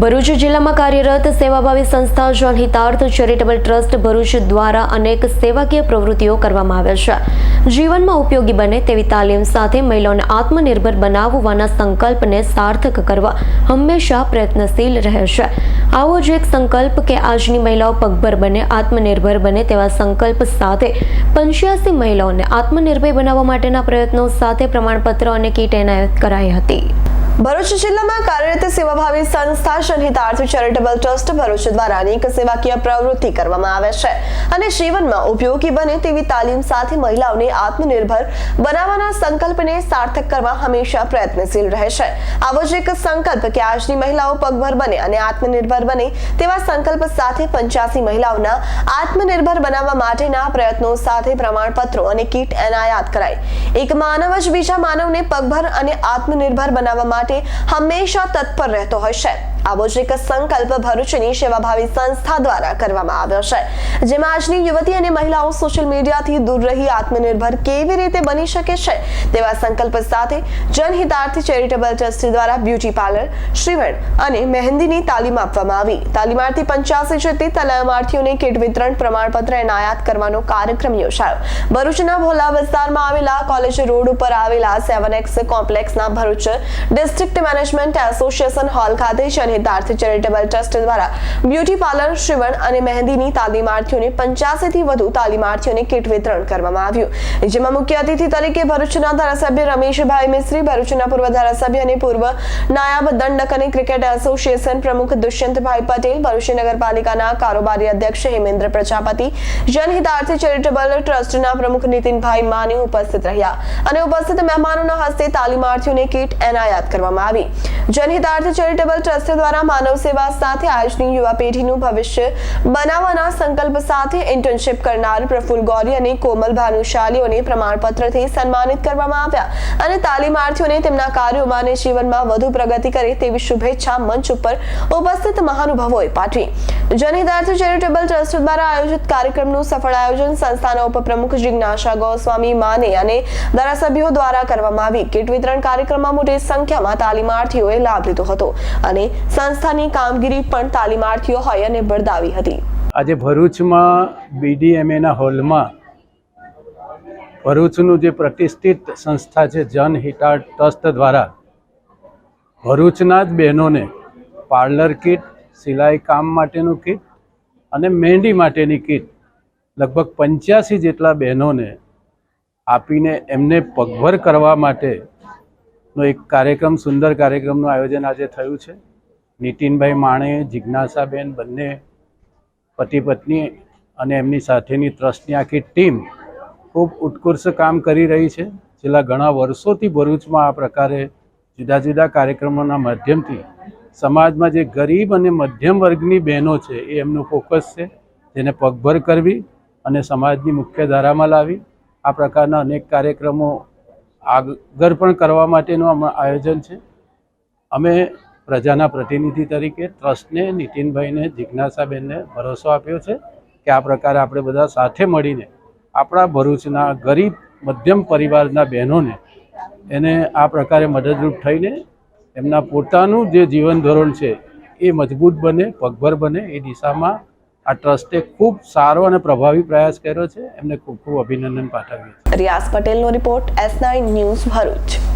ભરૂચ જિલ્લામાં કાર્યરત સેવાભાવી સંસ્થા જનહિતાર્થ ચેરિટેબલ ટ્રસ્ટ ભરૂચ દ્વારા અનેક સેવાકીય પ્રવૃત્તિઓ કરવામાં આવે છે. જીવનમાં ઉપયોગી બને તેવી તાલીમ સાથે મહિલાઓને આત્મનિર્ભર બનાવવાના સંકલ્પને સાર્થક કરવા હંમેશા પ્રયત્નશીલ રહે છે. આવો જ એક સંકલ્પ કે આજની મહિલાઓ પગભર બને, આત્મનિર્ભર બને તેવા સંકલ્પ સાથે પંચ્યાસી મહિલાઓને આત્મનિર્ભર બનાવવા માટેના પ્રયત્નો સાથે પ્રમાણપત્ર અને કીટ એનાયત કરાઈ હતી. ભરૂચ જિલ્લામાં કાર્યરત સેવાભાવી સંસ્થા જનહિતાર્થ ચેરિટેબલ ટ્રસ્ટ ભરૂચ દ્વારા અનેક સેવાકીય પ્રવૃત્તિ કરવામાં આવે છે અને જીવનમાં ઉપયોગી બને તેવી તાલીમ સાથે મહિલાઓને આત્મનિર્ભર બનાવવાના સંકલ્પને સાર્થક કરવા હંમેશા પ્રયત્નશીલ રહે છે. આવો જ એક સંકલ્પ કે આજની મહિલાઓ પગભર બને અને આત્મનિર્ભર બને તેવા સંકલ્પ સાથે પંચ્યાસી મહિલાઓના આત્મનિર્ભર બનાવવા માટેના પ્રયત્નો સાથે પ્રમાણપત્રો અને કીટ એનાયાત કરાઈ એક માનવ જ બીજા માનવને પગભર અને આત્મનિર્ભર બનાવવા માટે હંમેશા તત્પર રહેતો હોય આવો જ એક સંકલ્પ ભરૂચની સેવાભાવી સંસ્થા દ્વારા કરવામાં આવ્યો છે, જેમાં આજની યુવતી અને મહિલાઓ સોશિયલ મીડિયાથી દૂર રહી આત્મનિર્ભર કેવી રીતે બની શકે છે, તેવા સંકલ્પ સાથે જનહિતાર્થી ચેરિટેબલ ટ્રસ્ટ દ્વારા બ્યુટી પાર્લર, શ્રીવણ અને મહેંદીની તાલીમ આપવામાં આવી. તાલીમાર્થી પંચ્યાસી જેટલી તાલીમાર્થીઓને કીટ વિતરણ, પ્રમાણપત્ર એનાયત કરવાનો કાર્યક્રમ યોજાયો. ભરૂચના ભોલા વિસ્તારમાં આવેલા કોલેજ રોડ ઉપર આવેલા seven X કોમ્પ્લેક્સના Bharuch district management association hall ખાતે જનહિતાર્થ ચેરિટેબલ ટ્રસ્ટ દ્વારા બ્યુટી પાર્લર શ્રીવણ અને મહેંદીની તાલીમાર્થીઓને પંચ્યાસી થી વધુ તાલીમાર્થીઓને કીટ વિતરણ કરવામાં આવ્યું. જેમાં મુખ્ય અતિથિ તરીકે ભરૂચના ધારાસભ્ય રમેશભાઈ મિસ્ત્રી, ભરૂચના પૂર્વ ધારાસભ્ય અને પૂર્વ નાયબ દંડક અને ક્રિકેટ એસોસિએશન પ્રમુખ દુષ્યંતભાઈ પટેલ, ભરૂચ નગરપાલિકાના કારોબારી અધ્યક્ષ હેમેન્દ્ર પ્રજાપતિ, જનહિતાર્થ ચેરિટેબલ ટ્રસ્ટના પ્રમુખ નીતિનભાઈ માની ઉપસ્થિત રહ્યા અને ઉપસ્થિત મહેમાનોના હસ્તે તાલીમાર્થીઓને કીટ એનાયત કરવામાં આવી. જનહિતાર્થ ચેરિટેબલ ટ્રસ્ટ દ્વારા માનવ સેવા સાથે આજની યુવા પેઢીનું ભવિષ્ય બનાવવાના સંકલ્પ સાથે ઇન્ટર્નશીપ કરનાર પ્રફુલ ગૌરી અને કોમલ ભાનુશાલીઓને પ્રમાણપત્રથી સન્માનિત કરવામાં આવ્યા અને તાલીમાર્થીઓને તેમના કાર્યોમાં અને જીવનમાં વધુ પ્રગતિ કરે તેવી શુભેચ્છા મંચ ઉપર ઉપસ્થિત મહાનુભાવોએ પાઠવી. જનહિતાર્થ ચેરિટેબલ ટ્રસ્ટ દ્વારા આયોજિત કાર્યક્રમનું સફળ આયોજન સંસ્થાના ઉપપ્રમુખ જિજ્ઞાસા ગોસ્વામી માને અને ધારાસભ્યો દ્વારા કરવામાં આવી. કીટ વિતરણ કાર્યક્રમમાં મોટી સંખ્યામાં તાલીમાર્થીઓએ લાભ લીધો હતો અને સંસ્થાની કામગીરી પણ તાલીમાર્થીઓ હોય અને બરદાવી હતી. આજે ભરૂચમાં બીડીએમએના હોલમાં ભરૂચનું જે પ્રતિષ્ઠિત સંસ્થા છે જન હિતાર્થ ટ્રસ્ટ દ્વારા ભરૂચના જ બહેનોને પાર્લર કીટ, સિલાઈ કામ માટેનું કીટ અને મહેંદી માટેની કીટ લગભગ પંચ્યાસી જેટલા બહેનોને આપીને એમને પગભર કરવા માટેનો એક કાર્યક્રમ, સુંદર કાર્યક્રમનું આયોજન આજે થયું છે. નીતિનભાઈ માણે, જિજ્ઞાસાબેન બંને પતિ પત્ની અને એમની સાથેની ટ્રસ્ટની આખી ટીમ ખૂબ ઉત્કૃષ્ટ કામ કરી રહી છે. છેલ્લા ઘણા વર્ષોથી ભરૂચમાં આ પ્રકારે જુદા જુદા કાર્યક્રમોના માધ્યમથી સમાજમાં જે ગરીબ અને મધ્યમ વર્ગની બહેનો છે એ એમનું ફોકસ છે, જેને પગભર કરવી અને સમાજની મુખ્ય ધારામાં લાવી. આ પ્રકારના અનેક કાર્યક્રમો આગળ પણ કરવા માટેનું આયોજન છે. અમે પ્રજાના પ્રતિનિધિ તરીકે ટ્રસ્ટને નીતિનભાઈને, જિજ્ઞાસાબેનને ભરોસો આપ્યો છે કે આ પ્રકારે આપણે બધા સાથે મળીને આપણા ભરૂચના ગરીબ મધ્યમ પરિવારના બહેનોને એને આ પ્રકારે મદદરૂપ થઈને એમના પોતાનું જે જીવન ધોરણ છે એ મજબૂત બને, પગભર બને એ દિશામાં આ ટ્રસ્ટે ખૂબ સારો અને પ્રભાવી પ્રયાસ કર્યો છે. એમને ખૂબ ખૂબ અભિનંદન પાઠવ્યું રિયાઝ પટેલનો report S nine news Bharuch.